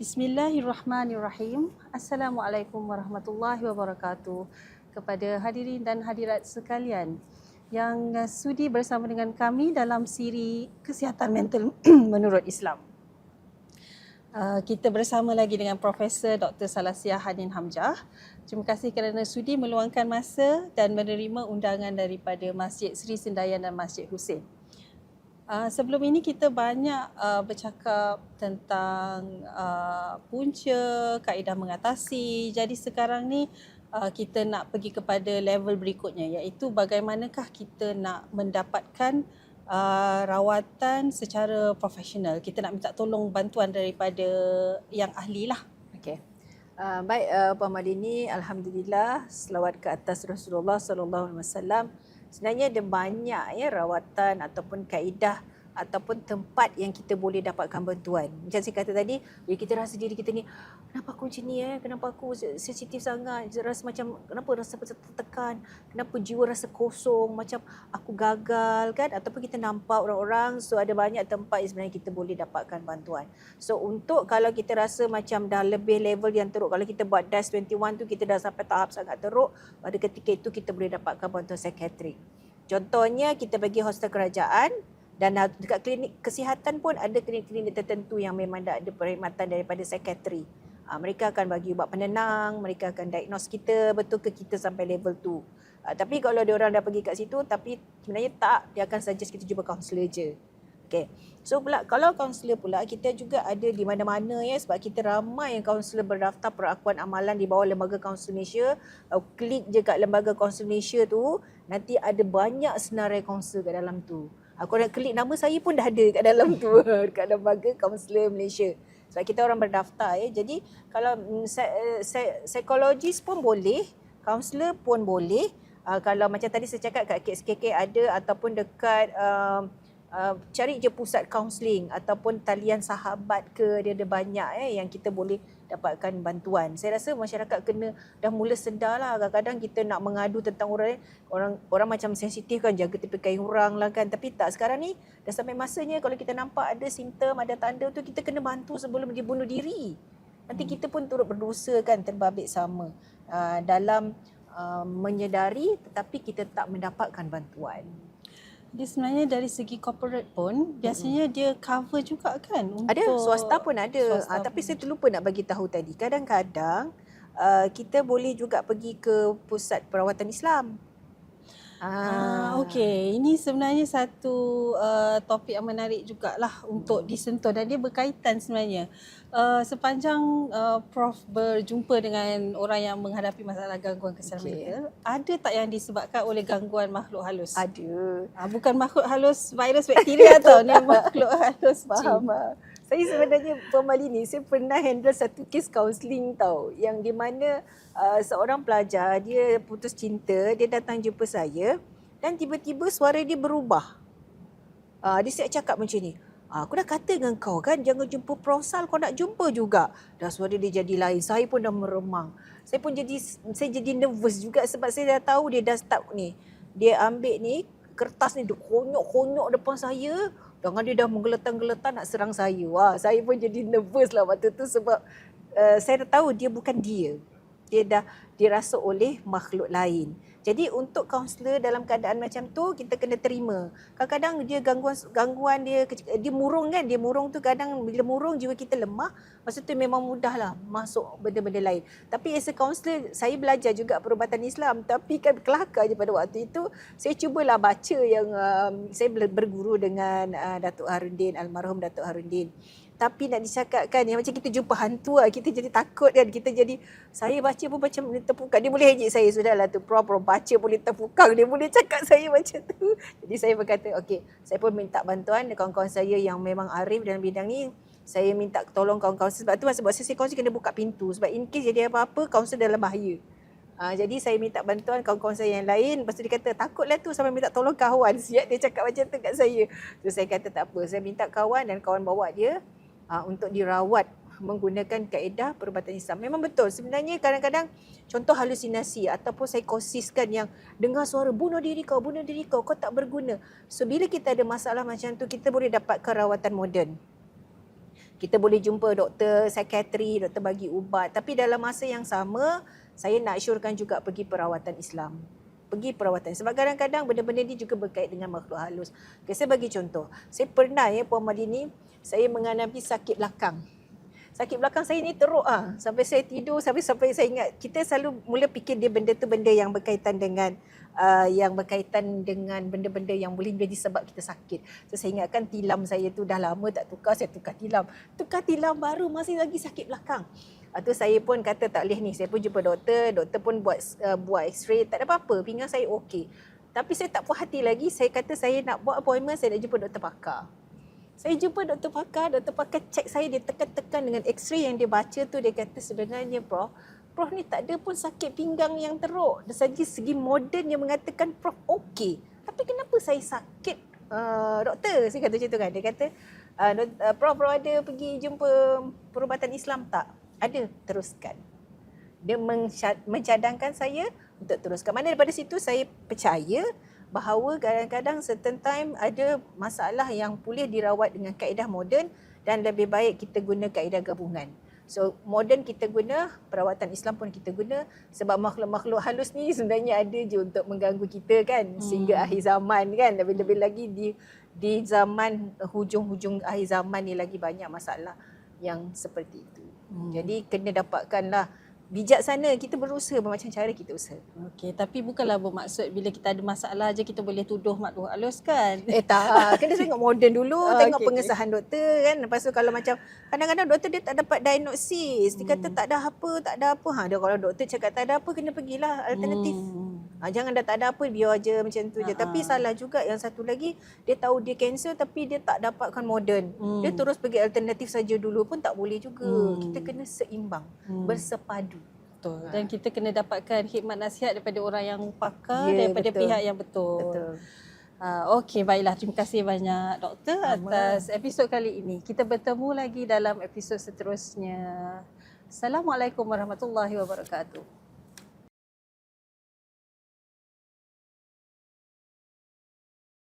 Bismillahirrahmanirrahim. Assalamualaikum warahmatullahi wabarakatuh. Kepada hadirin dan hadirat sekalian yang sudi bersama dengan kami dalam siri Kesihatan Mental menurut Islam. Uh, kita bersama lagi dengan Profesor Dr. Salasia Hanin Hamzah. Terima kasih kerana sudi meluangkan masa dan menerima undangan daripada Masjid Sri Sendayan dan Masjid Husin. Uh, sebelum ini kita banyak uh, bercakap tentang uh, punca, kaedah mengatasi. Jadi sekarang ni uh, kita nak pergi kepada level berikutnya iaitu bagaimanakah kita nak mendapatkan uh, rawatan secara profesional. Kita nak minta tolong bantuan daripada yang ahli lah. Okay. Uh, baik uh, Puan Malini, alhamdulillah selawat ke atas Rasulullah sallallahu alaihi wasallam sebenarnya ada banyak ya rawatan ataupun kaedah ataupun tempat yang kita boleh dapatkan bantuan. Macam saya kata tadi, bila kita rasa diri kita ni, kenapa aku macam ni eh? Kenapa aku sensitif sangat? Rasa macam, kenapa rasa macam tertekan? Kenapa jiwa rasa kosong? Macam aku gagal kan? Ataupun kita nampak orang-orang, so ada banyak tempat yang sebenarnya kita boleh dapatkan bantuan. So untuk kalau kita rasa macam dah lebih level yang teruk, kalau kita buat DAS 21 tu kita dah sampai tahap sangat teruk, pada ketika itu kita boleh dapatkan bantuan psikiatrik. Contohnya kita pergi hostel kerajaan, dan dekat klinik kesihatan pun ada klinik-klinik tertentu yang memang ada perkhidmatan daripada psikiatri. Uh, mereka akan bagi ubat penenang, mereka akan diagnose kita betul ke kita sampai level tu. Uh, tapi kalau ada orang dah pergi kat situ tapi sebenarnya tak, dia akan suggest kita jumpa kaunselor je. Okay. So pula kalau kaunselor pula kita juga ada di mana-mana ya sebab kita ramai yang kaunselor berdaftar perakuan amalan di bawah lembaga kaunselor Malaysia. Uh, klik je kat lembaga kaunselor Malaysia tu nanti ada banyak senarai kaunselor kat dalam tu. Aku nak klik nama saya pun dah ada kat dalam tu kat lembaga kaunselor Malaysia. Sebab kita orang berdaftar ya. Jadi kalau mm, psikologis pun boleh, kaunselor pun boleh. Uh, kalau macam tadi saya cakap kat KSKK ada ataupun dekat uh, uh, cari je pusat kaunseling ataupun talian sahabat ke dia ada banyak eh yang kita boleh dapatkan bantuan. Saya rasa masyarakat kena dah mula sedar lah kadang-kadang kita nak mengadu tentang orang orang orang macam sensitif kan jaga tepi kain orang lah kan tapi tak sekarang ni dah sampai masanya kalau kita nampak ada simptom ada tanda tu kita kena bantu sebelum dia bunuh diri. Nanti kita pun turut berdosa kan terbabit sama uh, dalam uh, menyedari tetapi kita tak mendapatkan bantuan dia sebenarnya dari segi corporate pun biasanya mm-hmm. dia cover juga kan untuk ada swasta pun ada swasta uh, tapi pun. saya terlupa nak bagi tahu tadi kadang-kadang uh, kita boleh juga pergi ke pusat perawatan Islam Ah, okey. Ini sebenarnya satu uh, topik yang menarik jugalah untuk disentuh dan dia berkaitan sebenarnya. Uh, sepanjang uh, Prof berjumpa dengan orang yang menghadapi masalah gangguan kesihatan okay. mental, ada tak yang disebabkan oleh gangguan makhluk halus? Ada. Uh, bukan makhluk halus virus bakteria tau, ni makhluk halus. Faham. Saya sebenarnya Puan Malini, saya pernah handle satu kes kaunseling tau yang di mana uh, seorang pelajar dia putus cinta, dia datang jumpa saya dan tiba-tiba suara dia berubah. Uh, dia siap cakap macam ni. Uh, aku dah kata dengan kau kan jangan jumpa prosal kau nak jumpa juga. Dah suara dia jadi lain. Saya pun dah meremang. Saya pun jadi saya jadi nervous juga sebab saya dah tahu dia dah start ni. Dia ambil ni kertas ni dia konyok-konyok depan saya. Dengan dia dah menggeletan-geletan nak serang saya. Wah, saya pun jadi nervous lah waktu tu sebab uh, saya dah tahu dia bukan dia. Dia dah dirasa oleh makhluk lain. Jadi untuk kaunselor dalam keadaan macam tu kita kena terima. Kadang-kadang dia gangguan gangguan dia dia murung kan, dia murung tu kadang bila murung jiwa kita lemah, masa tu memang mudahlah masuk benda-benda lain. Tapi as a counselor saya belajar juga perubatan Islam tapi kan kelakar je pada waktu itu saya cubalah baca yang um, saya berguru dengan uh, Datuk Harundin almarhum Datuk Harundin tapi nak dicakapkan yang macam kita jumpa hantu lah. Kita jadi takut kan. Kita jadi, saya baca pun macam terpukang. Dia boleh hejik saya. Sudahlah tu pro pro baca boleh terpukang. Dia boleh cakap saya macam tu. Jadi saya berkata, okey. Saya pun minta bantuan kawan-kawan saya yang memang arif dalam bidang ni. Saya minta tolong kawan-kawan. Sebab tu sebab saya kawan kena buka pintu. Sebab in case jadi apa-apa, kawan dalam bahaya. Ha, jadi saya minta bantuan kawan-kawan saya yang lain. Lepas tu dia kata takutlah tu sampai minta tolong kawan. Siap dia cakap macam tu kat saya. So saya kata tak apa. Saya minta kawan dan kawan bawa dia uh, untuk dirawat menggunakan kaedah perubatan Islam. Memang betul. Sebenarnya kadang-kadang contoh halusinasi ataupun psikosis kan yang dengar suara bunuh diri kau, bunuh diri kau, kau tak berguna. So bila kita ada masalah macam tu, kita boleh dapatkan rawatan moden. kita boleh jumpa doktor psikiatri, doktor bagi ubat. Tapi dalam masa yang sama, saya nak syorkan juga pergi perawatan Islam. Pergi perawatan. Sebab kadang-kadang benda-benda ni juga berkait dengan makhluk halus. Okay, saya bagi contoh. Saya pernah ya Puan Madini, saya mengalami sakit belakang. Sakit belakang saya ni teruk ah. Sampai saya tidur, sampai sampai saya ingat kita selalu mula fikir dia benda tu benda yang berkaitan dengan uh, yang berkaitan dengan benda-benda yang boleh menjadi sebab kita sakit. So, saya ingatkan tilam saya tu dah lama tak tukar, saya tukar tilam. Tukar tilam baru masih lagi sakit belakang. Lepas tu saya pun kata tak boleh ni. Saya pun jumpa doktor, doktor pun buat uh, buat x-ray, tak ada apa-apa. Pinggang saya okey. Tapi saya tak puas hati lagi. Saya kata saya nak buat appointment, saya nak jumpa doktor pakar. Saya jumpa doktor pakar, doktor pakar cek saya, dia tekan-tekan dengan x-ray yang dia baca tu, dia kata sebenarnya Prof, Prof ni tak ada pun sakit pinggang yang teruk. Dari segi segi moden dia mengatakan Prof okey. Tapi kenapa saya sakit uh, doktor? Saya kata macam tu kan. Dia kata, uh, Prof, Prof ada pergi jumpa perubatan Islam tak? Ada, teruskan. Dia mencadangkan saya untuk teruskan. Mana daripada situ saya percaya bahawa kadang-kadang certain time ada masalah yang boleh dirawat dengan kaedah moden dan lebih baik kita guna kaedah gabungan. So moden kita guna, perawatan Islam pun kita guna sebab makhluk-makhluk halus ni sebenarnya ada je untuk mengganggu kita kan hmm. sehingga akhir zaman kan. Lebih-lebih lagi di di zaman hujung-hujung akhir zaman ni lagi banyak masalah yang seperti itu. Hmm. Jadi kena dapatkanlah bijaksana kita berusaha bermacam cara kita usaha. Okey, tapi bukanlah bermaksud bila kita ada masalah je kita boleh tuduh makhluk halus kan? Eh tak, kena tengok moden dulu, Oh, tengok okey, pengesahan doktor kan. Lepas tu kalau macam kadang-kadang doktor dia tak dapat diagnosis, dia kata Hmm. tak ada apa, tak ada apa. Ha dia kalau doktor cakap tak ada apa kena pergilah alternatif. Hmm. Ha, jangan dah tak ada apa biar je macam tu je. Ha-ha. Tapi salah juga yang satu lagi dia tahu dia kanser tapi dia tak dapatkan moden. Hmm. Dia terus pergi alternatif saja dulu pun tak boleh juga. Hmm. Kita kena seimbang, Hmm. bersepadu. Betul. Dan kita kena dapatkan khidmat nasihat daripada orang yang pakar Ya, daripada betul. pihak yang betul. Betul. Uh, Okey, baiklah. Terima kasih banyak doktor Sama. atas episod kali ini. Kita bertemu lagi dalam episod seterusnya. Assalamualaikum warahmatullahi wabarakatuh.